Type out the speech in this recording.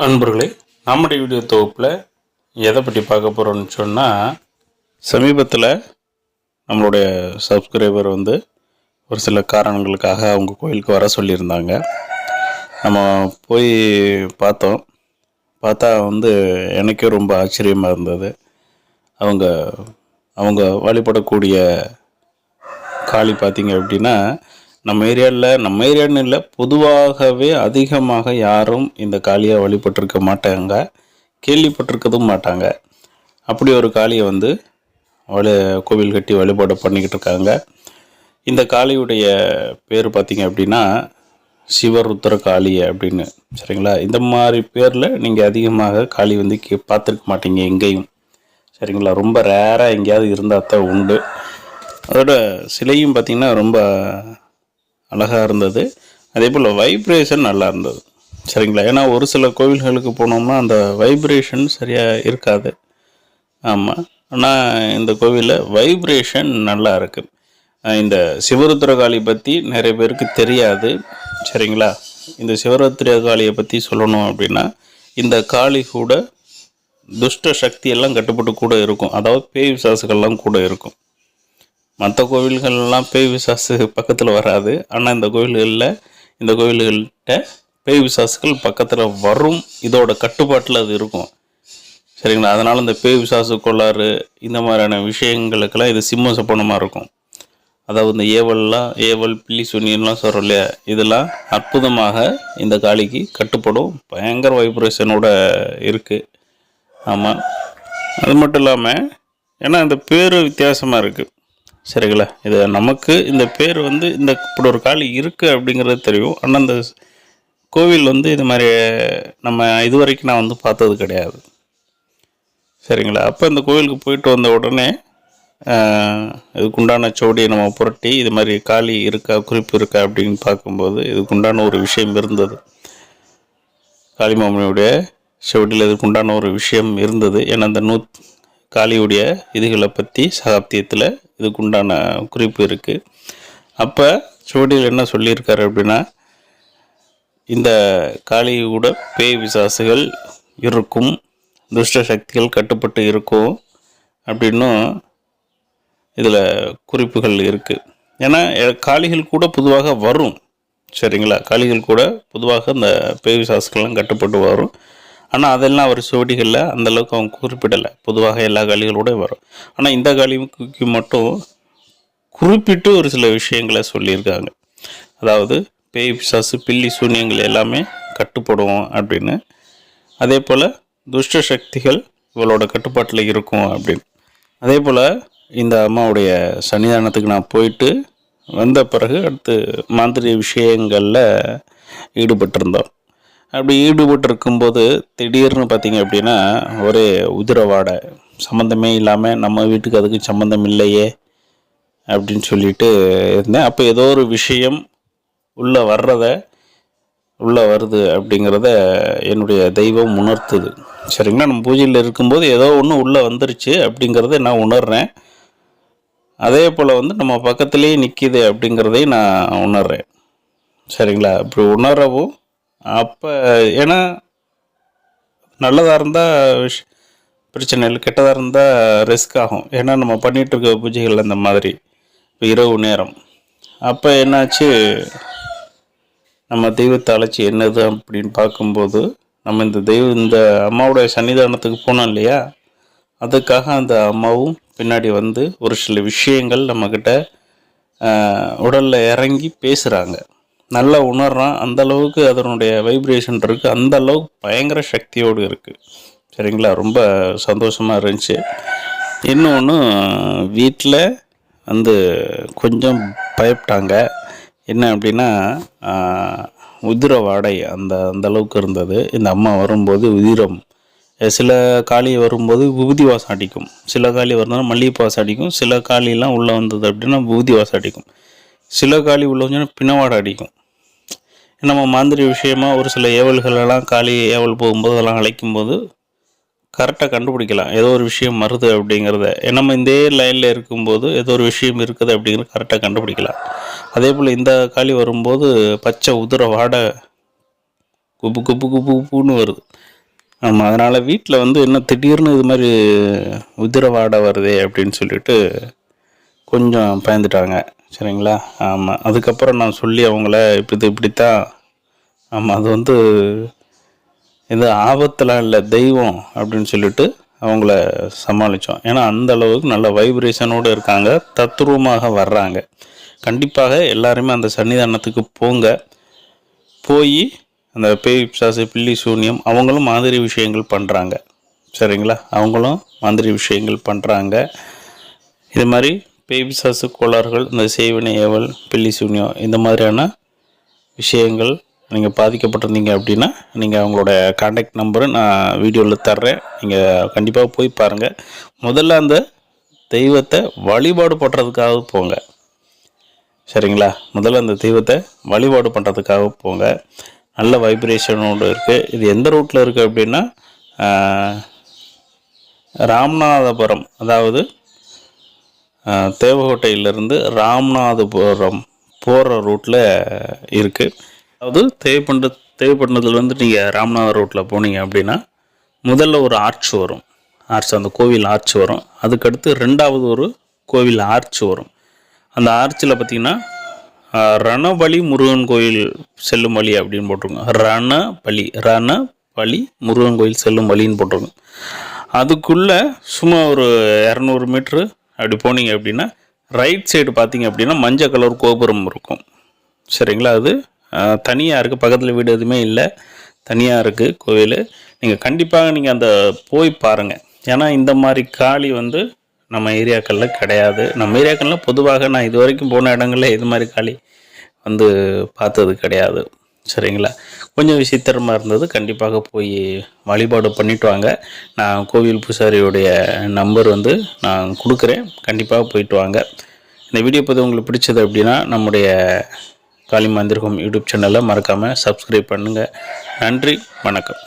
அன்பர்களே நம்முடைய வீடியோ தொகுப்பில் எதை பற்றி பார்க்க போகிறோம்னு சொன்னால் சமீபத்தில் நம்மளுடைய சப்ஸ்கிரைபர் வந்து ஒரு சில காரணங்களுக்காக அவங்க கோயிலுக்கு வர சொல்லியிருந்தாங்க. நம்ம போய் பார்த்தோம். பார்த்தா வந்து எனக்கே ரொம்ப ஆச்சரியமாக இருந்தது. அவங்க அவங்க வழிபடக்கூடிய காளி பார்த்திங்க அப்படின்னா நம்ம ஏரியாவில் நம்ம ஏரியான்னு இல்லை பொதுவாகவே அதிகமாக யாரும் இந்த காளியை வழிபட்டிருக்க மாட்டாங்க. கேள்விப்பட்டிருக்கதும் மாட்டாங்க. அப்படி ஒரு காளியை வந்து வழி கோவில் கட்டி வழிபாடு பண்ணிக்கிட்டு இருக்காங்க. இந்த காளியுடைய பேர் பார்த்திங்க அப்படின்னா சிவருத்ர காளி அப்படின்னு. சரிங்களா? இந்த மாதிரி பேரில் நீங்கள் அதிகமாக காளி வந்து கே பார்த்துருக்க மாட்டீங்க எங்கேயும். சரிங்களா? ரொம்ப ரேராக எங்கேயாவது இருந்தால் தான் உண்டு. அதோட சிலையும் பார்த்திங்கன்னா ரொம்ப அழகாக இருந்தது. அதே போல் வைப்ரேஷன் நல்லா இருந்தது. சரிங்களா? ஏன்னா ஒரு சில கோவில்களுக்கு போனோம்னா அந்த வைப்ரேஷன் சரியாக இருக்காது. ஆமாம் ஆனால் இந்த கோவிலில் வைப்ரேஷன் நல்லா இருக்குது இந்த சிவருத்ர பற்றி நிறைய பேருக்கு தெரியாது. சரிங்களா? இந்த சிவருத்ர காளியை பற்றி சொல்லணும் அப்படின்னா இந்த காளி கூட துஷ்ட சக்தியெல்லாம் கட்டுப்பட்டு கூட இருக்கும். அதாவது பேய் விசாசுகள்லாம் கூட இருக்கும். மற்ற கோவில்கள்லாம் பேய் விசாசு பக்கத்தில் வராது. ஆனால் இந்த கோவில்களில் இந்த கோவில்கள்கிட்ட பேய் விசாசுகள் பக்கத்தில் வரும். இதோட கட்டுப்பாட்டில் அது இருக்கும். சரிங்களா? அதனால் இந்த பேய் விசாசு கோளாறு இந்த மாதிரியான விஷயங்களுக்கெல்லாம் இது சிம்ம சப்பனமாக இருக்கும். அதாவது இந்த ஏவல்லாம் ஏவல் பில்லி சுனியெல்லாம் சொல்கிறோம் இல்லையா? இதெல்லாம் அற்புதமாக இந்த காளிக்கு கட்டுப்படும். பயங்கர வைப்ரேஷனோட இருக்குது ஆமாம் அது மட்டும் இல்லாமல் ஏன்னா இந்த பேர் வித்தியாசமாக இருக்குது சரிங்களா இது நமக்கு இந்த பேர் வந்து இந்த இப்படி ஒரு காளி இருக்குது அப்படிங்கிறது தெரியும். ஆனால் அந்த கோவில் வந்து இது மாதிரி நம்ம இது வரைக்கும் நான் வந்து பார்த்தது கிடையாது. சரிங்களா? அப்போ இந்த கோவிலுக்கு போயிட்டு வந்த உடனே இதுக்குண்டான சோடியை நம்ம புரட்டி இது மாதிரி காளி இருக்கா குறிப்பு இருக்கா அப்படின்னு பார்க்கும்போது இதுக்குண்டான ஒரு விஷயம் இருந்தது. காளிமாமனியுடைய செவடியில் இதுக்குண்டான ஒரு விஷயம் இருந்தது. ஏன்னா அந்த நூத் காளியுடைய இதுகளை பற்றி சகாப்தியத்தில் இதுக்குண்டான குறிப்பு இருக்குது அப்போ சுவடியில் என்ன சொல்லியிருக்காரு அப்படின்னா இந்த காளியோட பேய் விசாசுகள் இருக்கும் துஷ்ட சக்திகள் கட்டுப்பட்டு இருக்கும் அப்படின்னும் இதில் குறிப்புகள் இருக்குது ஏன்னா காளிகள் கூட பொதுவாக வரும். சரிங்களா? காளிகள் கூட பொதுவாக இந்த பேய் விசாசுகள்லாம் கட்டுப்பட்டு வரும். ஆனால் அதெல்லாம் அவர் சுவடிகளில் அந்தளவுக்கு அவங்க குறிப்பிடலை. பொதுவாக எல்லா காளிகளோட வரும். ஆனால் இந்த காளிக்கு மட்டும் குறிப்பிட்டு ஒரு சில விஷயங்களை சொல்லியிருக்காங்க. அதாவது பேய் பிசாசு பில்லி சூன்யங்கள் எல்லாமே கட்டுப்படும் அப்படின்னு. அதே போல் துஷ்ட சக்திகள் இவளோட கட்டுப்பாட்டில் இருக்கும் அப்படின்னு. அதே போல் இந்த அம்மாவுடைய சன்னிதானத்துக்கு நான் போயிட்டு வந்த பிறகு அடுத்து மாந்திரிய விஷயங்களில் ஈடுபட்டிருந்தோம். அப்படி ஈடுபட்டு இருக்கும்போது திடீர்னு பார்த்தீங்க அப்படின்னா ஒரே உதிரவாடை. சம்மந்தமே இல்லாமல் நம்ம வீட்டுக்கு அதுக்கு சம்மந்தம் இல்லையே அப்படின்னு சொல்லிட்டு இருந்தேன். அப்போ ஏதோ ஒரு விஷயம் உள்ளே வர்றத உள்ளே வருது அப்படிங்கிறத என்னுடைய தெய்வம் உணர்த்துது. சரிங்களா? நம்ம பூஜையில் இருக்கும்போது ஏதோ ஒன்று உள்ளே வந்துருச்சு அப்படிங்கிறத நான் உணர்றேன். அதே போல் வந்து நம்ம பக்கத்துலேயே நிற்கிது அப்படிங்கிறதையும் நான் உணர்றேன். சரிங்களா? இப்படி உணரவும் அப்போ ஏன்னா நல்லதாக இருந்தால் விஷ் பிரச்சனை இல்லை. கெட்டதாக இருந்தால் ரிஸ்க் ஆகும். ஏன்னா நம்ம பண்ணிகிட்டு இருக்க பூஜைகள் அந்த மாதிரி இப்போ இரவு நேரம். அப்போ என்னாச்சு? நம்ம தெய்வத்தை அழைச்சி என்னது அப்படின்னு பார்க்கும்போது நம்ம இந்த தெய்வம் இந்த அம்மாவுடைய சன்னிதானத்துக்கு போனோம் இல்லையா? அதுக்காக அந்த அம்மாவும் பின்னாடி வந்து ஒரு சில விஷயங்கள் நம்மக்கிட்ட உடலில் இறங்கி பேசுகிறாங்க நல்லா உணர்றான். அந்த அளவுக்கு அதனுடைய வைப்ரேஷன் இருக்குது அந்த அளவுக்கு பயங்கர சக்தியோடு இருக்குது சரிங்களா? ரொம்ப சந்தோஷமாக இருந்துச்சு. இன்னொன்று வீட்டில் வந்து கொஞ்சம் பயப்பட்டாங்க. என்ன அப்படின்னா உதிர வாடை அந்த அந்த அளவுக்கு இருந்தது. இந்த அம்மா வரும்போது உதிரம். சில காளி வரும்போது விபூதி வாசம் அடிக்கும். சில காளி வரும்போது மல்லிகைப்பூ வாசம் அடிக்கும். சில காளிலாம் உள்ளே வந்தது அப்படின்னா விபூதி வாசம் அடிக்கும். சில காளி உள்ளே வந்தோன்னா பிணவாடை அடிக்கும். நம்ம மாந்திரி விஷயமாக ஒரு சில ஏவல்களெல்லாம் காளி ஏவல் போகும்போது அதெல்லாம் அழைக்கும்போது கரெக்டாக கண்டுபிடிக்கலாம். ஏதோ ஒரு விஷயம் வருது அப்படிங்கிறத. நம்ம இந்த லைனில் இருக்கும்போது ஏதோ ஒரு விஷயம் இருக்குது அப்படிங்கிறது கரெக்டாக கண்டுபிடிக்கலாம். அதே போல் இந்த காளி வரும்போது பச்சை உதிர வாடை குப்பு குப்பு குப்பு குப்புன்னு வருது. ஆமாம் அதனால் வீட்டில் வந்து என்ன திடீர்னு இது மாதிரி உதிர வாடை வருதே அப்படின்னு சொல்லிட்டு கொஞ்சம் பயந்துட்டாங்க. சரிங்களா? ஆமாம் அதுக்கப்புறம் நான் சொல்லி அவங்கள இப்படி இப்படித்தான் ஆமாம் அது வந்து இது ஆபத்தெலாம் இல்லை தெய்வம் அப்படின்னு சொல்லிட்டு அவங்கள சமாளித்தோம் ஏன்னா அந்த அளவுக்கு நல்ல வைப்ரேஷனோடு இருக்காங்க தத்ரூபமாக வர்றாங்க. கண்டிப்பாக எல்லாருமே அந்த சன்னிதானத்துக்கு போங்க. போய் அந்த பேய் பிசாசு பில்லி சூன்யம் அவங்களும் மாதிரி விஷயங்கள் பண்ணுறாங்க சரிங்களா? அவங்களும் மாதிரி விஷயங்கள் பண்ணுறாங்க இது மாதிரி பேபி சாசு கோளாறுகள் இந்த செய்வினை ஏவல் பில்லி சூன்யம் இந்த மாதிரியான விஷயங்கள் நீங்கள் பாதிக்கப்பட்டிருந்தீங்க அப்படின்னா நீங்கள் அவங்களோட காண்டாக்ட் நம்பரு நான் வீடியோவில் தர்றேன். நீங்கள் கண்டிப்பாக போய் பாருங்கள் முதல்ல அந்த தெய்வத்தை வழிபாடு பண்ணுறதுக்காக போங்க. சரிங்களா? முதல்ல அந்த தெய்வத்தை வழிபாடு பண்ணுறதுக்காக போங்க. நல்ல வைப்ரேஷனோடு இருக்குது இது எந்த ரூட்டில் இருக்குது அப்படின்னா ராமநாதபுரம். அதாவது தேவகோட்டையிலேருந்து ராமநாதபுரம் போகிற ரூட்டில் இருக்குது அதாவது தேவைப்பண்ட தேவைப்பட்டினத்துலேருந்து நீங்கள் ராமநாதபுரம் ரூட்டில் போனீங்க அப்படின்னா முதல்ல ஒரு ஆர்ச் வரும். ஆர்ச் அந்த கோவில் ஆர்ச் வரும். அதுக்கடுத்து ரெண்டாவது ஒரு கோவில் ஆர்ச் வரும். அந்த ஆர்ச்சில் பார்த்தீங்கன்னா ரணபலி முருகன் கோயில் செல்லும் வழி அப்படின்னு போட்டிருக்கோம் ரணபலி ரணபலி முருகன் கோயில் செல்லும் வழின்னு போட்டிருக்கோம் அதுக்குள்ளே சும்மா ஒரு இரநூறு மீட்ரு அப்படி போனீங்க அப்படின்னா ரைட் சைடு பார்த்தீங்க அப்படின்னா மஞ்சள் கலர் கோபுரம் இருக்கும். சரிங்களா? அது தனியாக இருக்குது பக்கத்தில் வீடு எதுவுமே இல்லை. தனியாக இருக்குது கோவில். நீங்கள் கண்டிப்பாக நீங்கள் அந்த போய் பாருங்கள் ஏன்னா இந்த மாதிரி காளி வந்து நம்ம ஏரியாக்களில் கிடையாது. நம்ம ஏரியாக்களில் பொதுவாக நான் இது வரைக்கும் போன இடங்களில் இது மாதிரி காளி வந்து பார்த்தது கிடையாது. சரிங்களா? கொஞ்சம் விசித்திரமாக இருந்தது. கண்டிப்பாக போய் வழிபாடு பண்ணிட்டு வாங்க. நான் கோவில் பூசாரியுடைய நம்பர் வந்து நான் கொடுக்குறேன். கண்டிப்பாக போயிட்டு வாங்க. இந்த வீடியோ பதிவு உங்களுக்கு பிடிச்சது அப்படின்னா நம்முடைய காளி மந்திரகம் யூடியூப் சேனலை மறக்காமல் சப்ஸ்கிரைப் பண்ணுங்கள் நன்றி. வணக்கம்.